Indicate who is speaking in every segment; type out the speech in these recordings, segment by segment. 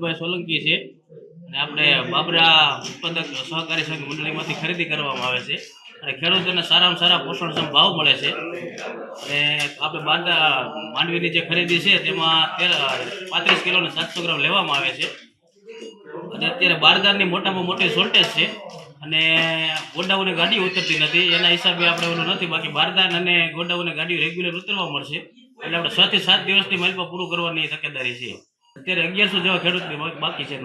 Speaker 1: વિપુલભાઈ સોલંકી છે. અને આપણે બાબરા ઉત્પાદક સહકારી સંઘ મંડળીમાંથી ખરીદી કરવામાં આવે છે. અને ખેડૂતોને સારામાં સારા પોષણક્ષમ ભાવ મળે છે. અને આપણે બાંધા માંડવીની જે ખરીદી છે, તેમાં તેર, પાંત્રીસ કિલો ને સાતસો ગ્રામ લેવામાં આવે છે. અને અત્યારે બારદારની મોટામાં મોટી શોર્ટેજ છે. અને ગોડાઉને ગાડીઓ ઉતરતી નથી. એના હિસાબે આપણે ઓલું નથી. બાકી બારદાન અને ગોડાઉને ગાડીઓ રેગ્યુલર ઉતરવા મળશે. એટલે આપણે છ થી સાત દિવસની માઇલમાં પૂરું કરવાની તકેદારી છે. અત્યારે અગિયારસો જેવા ખેડૂત બાકી છે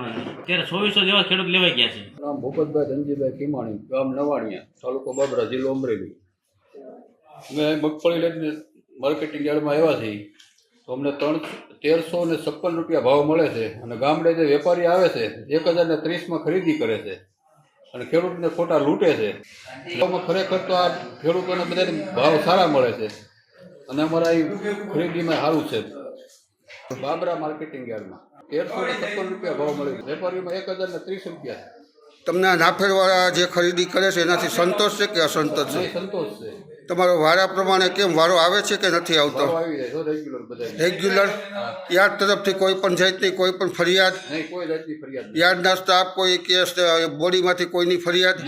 Speaker 1: અત્યારે ચોવીસો જેવા ખેડૂત લેવાઈ ગયા છે.
Speaker 2: નામ ભૂપતભાઈ ધનજીભાઈ કિમાણી, ગામ નવાણિયા, તાલુકો બાબરા, જિલ્લો અમરેલી. અમે મગફળી લઈને માર્કેટિંગ યાર્ડમાં આવ્યા છીએ. તો અમને ત્રણ તેરસો ને છપ્પન રૂપિયા ભાવ મળે છે અને ગામડે જે વેપારી આવે છે, એક હજાર ને ત્રીસમાં ખરીદી કરે છે અને ખેડૂતને ખોટા લૂંટે છે. એમાં ખરેખર તો આ ખેડૂતોને બધાને ભાવ સારા મળે છે. અને અમારા એ ખરીદીમાં સારું છે. બાબરા માર્કેટિંગ યાર્ડમાં. તેરસો ને છપ્પન રૂપિયા ભાવ મળે વેપારીમાં એક હજાર ને ત્રીસ રૂપિયા
Speaker 3: તમને નાફેડવાળા જે ખરીદી કરે છે એનાથી સંતોષ છે કે અસંતોષ છે?
Speaker 2: સંતોષ છે.
Speaker 3: તમારો વારા પ્રમાણે કેમ વારો આવે છે કે નથી આવતો?
Speaker 2: રેગ્યુલર
Speaker 3: યાર્ડ તરફથી કોઈ પણ જાતની કોઈ પણ ફરિયાદ? યાર્ડના સ્ટાફ કોઈ કેસ બોડીમાંથી કોઈની ફરિયાદ?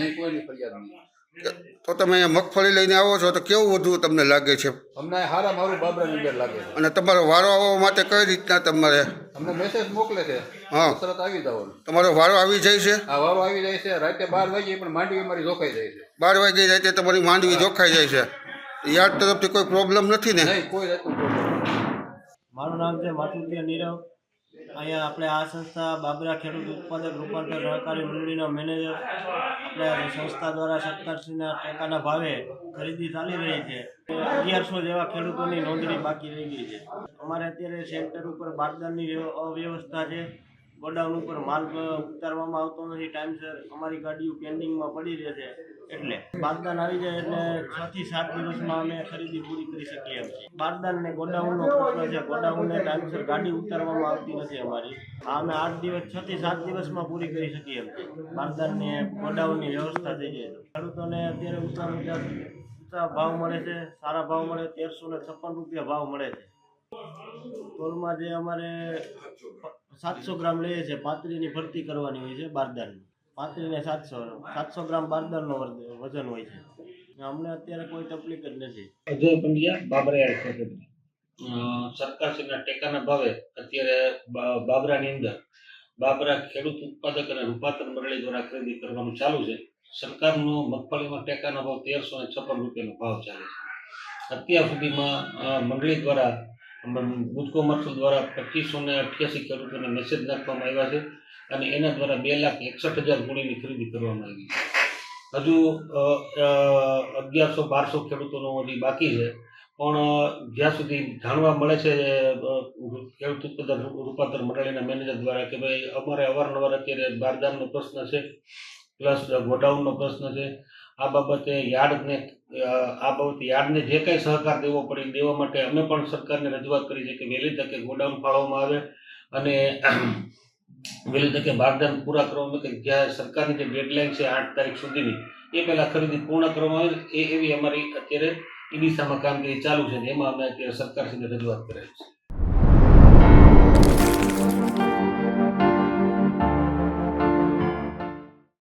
Speaker 3: તો તમે અહીંયા મગફળી લઈને આવો છો તો કેવું વધુ તમને લાગે છે?
Speaker 2: અમને હારા મારું બાબરા નગર લાગે છે.
Speaker 3: અને તમારો વારો આવવા માટે કઈ રીતના તમારે?
Speaker 2: અમને મેસેજ મોકલે છે.
Speaker 3: હા.
Speaker 2: તરત આવી જવાનું
Speaker 3: તમારો વારો આવી જાય છે?
Speaker 2: આ વારો આવી જાય છે. રાતે બાર વાગે પણ માંડવી અમારી જોખાઈ જાય છે.
Speaker 3: બાર વાગે જાય તે તમારી માંડવી જોખાઈ જાય છે. યાદ તરફથી કોઈ પ્રોબ્લેમ નથી ને?
Speaker 2: નહીં કોઈ
Speaker 1: મારું નામ છે માતુત્ય નીરવ. અહીંયા આપણે આ સંસ્થા બાબરા ખેડૂત ઉત્પાદક રૂપાંતર સહકારી મંડળીના મેનેજર આપણે સંસ્થા દ્વારા સરકારશ્રીના ટેકાના ભાવે ખરીદી ચાલી રહી છે. અગિયારસો જેવા ખેડૂતોની નોંધણી બાકી રહી ગઈ છે. અમારે અત્યારે સેન્ટર ઉપર બારદાનની અવ્યવસ્થા છે. ગોડાઉન ઉપર માલ ઉતારવામાં આવતો નથી. ટાઈમસર અમારી ગાડીઓ પેન્ડિંગમાં પડી રહે છે એટલે બારદાન આવી જાય એટલે છ થી સાત દિવસમાં અમે ખરીદી પૂરી કરી શકીએ એમ. છીએ બારદાન ને ગોડાઉનનો પ્રશ્ન છે. ગોડાઉનને ટાઈમસર ગાડી ઉતારવામાં આવતી નથી અમારી. આ અમે આઠ દિવસ, છ થી સાત દિવસમાં પૂરી કરી શકીએ એમ. છીએ બારદાનની ગોડાઉનની વ્યવસ્થા થઈ જાય ખેડૂતોને અત્યારે ઉતાર ઉતાર ભાવ મળે છે. સારા ભાવ મળે. તેરસો ને છપ્પન રૂપિયા ભાવ મળે છે. ટોલમાં જે અમારે સાતસો ગ્રામ લઈએ છે પાતરીની ભરતી કરવાની હોય છે બારદાનની. પાતરીને સાતસો સાતસો ગ્રામ બારદાનનો વજન હોય છે. અમને અત્યારે કોઈ તકલીફ જ નથી.
Speaker 4: અજય પંડ્યા બાબરા સેક્રેટરી સરકારશ્રીના ટેકાના ભાવે અત્યારે બાબરાની અંદર બાબરા ખેડૂત ઉત્પાદક અને રૂપાંતર મંડળી દ્વારા ખરીદી કરવાનું ચાલુ છે. સરકારનો મગફળીમાં ટેકાના ભાવ તેરસો ને છપ્પન રૂપિયાનો ભાવ ચાલે છે. અત્યાર સુધીમાં મંડળી દ્વારા ગુજકો કોમર્શિયલ દ્વારા પચીસો ને અઠ્યાસી ખેડૂતોને મેસેજ નાખવામાં આવ્યા છે અને એના દ્વારા બે લાખ એકસઠ હજાર ગુણીની ખરીદી કરવામાં આવી હજુ અગિયારસો બારસો ખેડૂતોનો હજી બાકી છે, પણ જ્યાં સુધી જાણવા મળે છે ખેડૂત ઉત્પાદન રૂપાંતર મંડળીના મેનેજર દ્વારા કે ભાઈ અમારે અવારનવાર અત્યારે બારદાનનો પ્રશ્ન છે, પ્લસ ગોડાઉનનો પ્રશ્ન છે આ બાબતે યાર્ડને આ બાબતે યાર્ડને જે કંઈ સહકાર દેવો પડે દેવા માટે અમે પણ સરકારને રજૂઆત કરી છે કે વહેલી તકે ગોડાઉન ફાળવવામાં આવે અને વહેલી તકે બારદાન પૂરા કરવામાં કે જ્યાં સરકારની જે ડેડલાઇન છે આઠ તારીખ સુધીની, એ પહેલાં ખરીદી પૂર્ણ કરવામાં આવે. એ એવી અમારી અત્યારે ઈ દિશામાં કામગીરી ચાલુ છે એમાં અમે અત્યારે સરકાર સાથે રજૂઆત કરેલી છે.